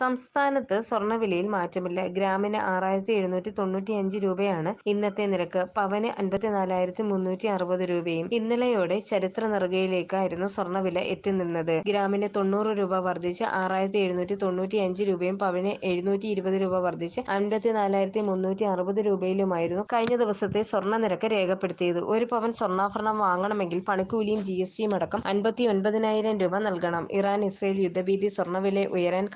സംസ്ഥാനത്ത് സ്വർണവിലയിൽ മാറ്റമില്ല. ഗ്രാമിന് ആറായിരത്തി എഴുന്നൂറ്റി തൊണ്ണൂറ്റിയഞ്ച് രൂപയാണ് ഇന്നത്തെ നിരക്ക്. പവന് അൻപത്തിനാലായിരത്തി മുന്നൂറ്റി അറുപത് രൂപയും. ഇന്നലെയോടെ ചരിത്ര നെറുകയിലേക്കായിരുന്നു സ്വർണവില എത്തിനിന്നത്. ഗ്രാമിന് തൊണ്ണൂറ് രൂപ വർദ്ധിച്ച് ആറായിരത്തി എഴുന്നൂറ്റി തൊണ്ണൂറ്റിയഞ്ച് രൂപയും പവന് എഴുന്നൂറ്റി ഇരുപത് രൂപ വർധിച്ച് അൻപത്തിനാലായിരത്തി മുന്നൂറ്റി അറുപത് രൂപയിലുമായിരുന്നു കഴിഞ്ഞ ദിവസത്തെ സ്വർണ നിരക്ക് രേഖപ്പെടുത്തിയത്. ഒരു പവൻ സ്വർണാഭരണം വാങ്ങണമെങ്കിൽ പണിക്കൂലിയും ജി എസ് ടിയും അടക്കം അൻപത്തി ഒൻപതിനായിരം രൂപ നൽകണം. ഇറാൻ ഇസ്രയേൽ യുദ്ധഭീതി സ്വർണവില ഉയരാൻ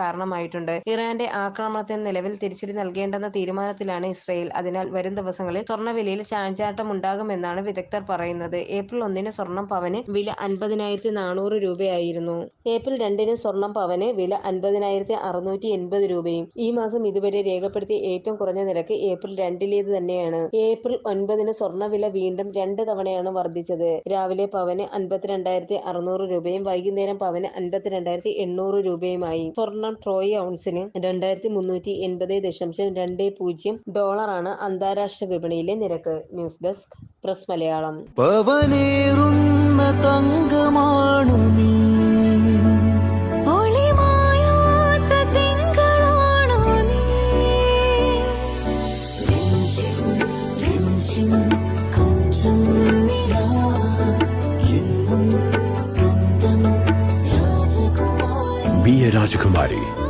കാരണമായിട്ടുണ്ട്. ഇറാന്റെ ആക്രമണത്തിന് നിലവിൽ തിരിച്ചടി നൽകേണ്ടെന്ന തീരുമാനത്തിലാണ് ഇസ്രയേൽ. അതിനാൽ വരും ദിവസങ്ങളിൽ സ്വർണവിലയിൽ ചാഞ്ചാട്ടമുണ്ടാകുമെന്നാണ് വിദഗ്ധർ പറയുന്നത്. ഏപ്രിൽ ഒന്നിന് സ്വർണം പവന് വില അൻപതിനായിരത്തി നാനൂറ് രൂപയായിരുന്നു. ഏപ്രിൽ രണ്ടിന് സ്വർണം പവന് വില അൻപതിനായിരത്തി അറുന്നൂറ്റി എൺപത് രൂപയും. ഈ മാസം ഇതുവരെ രേഖപ്പെടുത്തിയ ഏറ്റവും കുറഞ്ഞ നിരക്ക് ഏപ്രിൽ രണ്ടിലേത് തന്നെയാണ്. ഏപ്രിൽ ഒൻപതിന് സ്വർണവില വീണ്ടും രണ്ട് തവണയാണ് വർദ്ധിച്ചത് രാവിലെ പവന് അൻപത്തിരണ്ടായിരത്തി അറുന്നൂറ് രൂപയും വൈകുന്നേരം പവന് അൻപത്തിരണ്ടായിരത്തി എണ്ണൂറ് രൂപയുമായി. സ്വർണം ട്രോയ് ഔൺസിന് രണ്ടായിരത്തി മുന്നൂറ്റി എൺപത് ദശാംശം രണ്ട് പൂജ്യം ഡോളറാണ് അന്താരാഷ്ട്ര വിപണിയിലെ നിരക്ക്. ന്യൂസ് ഡെസ്ക് പ്രസ് മലയാളം പവനേറുന്ന തങ്കമാണു നീ Be a Rajakumari.